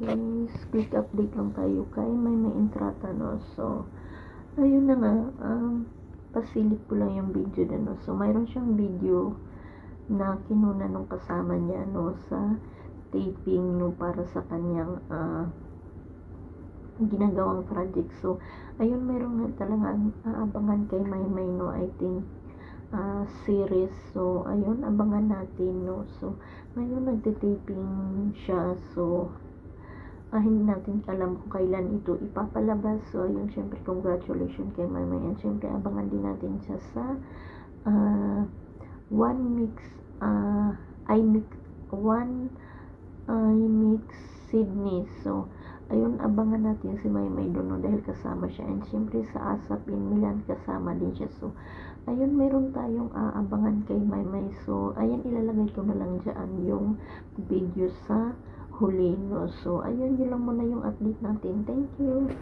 guys, quick update lang tayo kay may may entrata no. So, ayun na nga, um, pasilip ko lang yung video na no. So, mayroon siyang video na kinuna nung kasama niya no sa taping no para sa kanyang ah, ginagawang project. So, ayun mayroon nga talagang aabangan kay Maymay no. I think ah, series. So, ayun, abangan natin, no. So, ngayon nagtitaping siya. So, ah, hindi natin alam kung kailan ito ipapalabas. So, ayun, syempre, congratulations kay Maymay. And syempre, abangan din natin siya sa ah, One Mix, ah, I Mix, One I Mix Sydney. So, ayun, abangan natin si Maymay doon, no, dahil kasama siya. And syempre, sa ASAP in Milan, kasama din siya. So, ayun, meron tayong aabangan kay Maymay. So, ayan, ilalagay ko na lang dyan yung video sa huli, no. So, ayun, yun lang muna yung update natin. Thank you.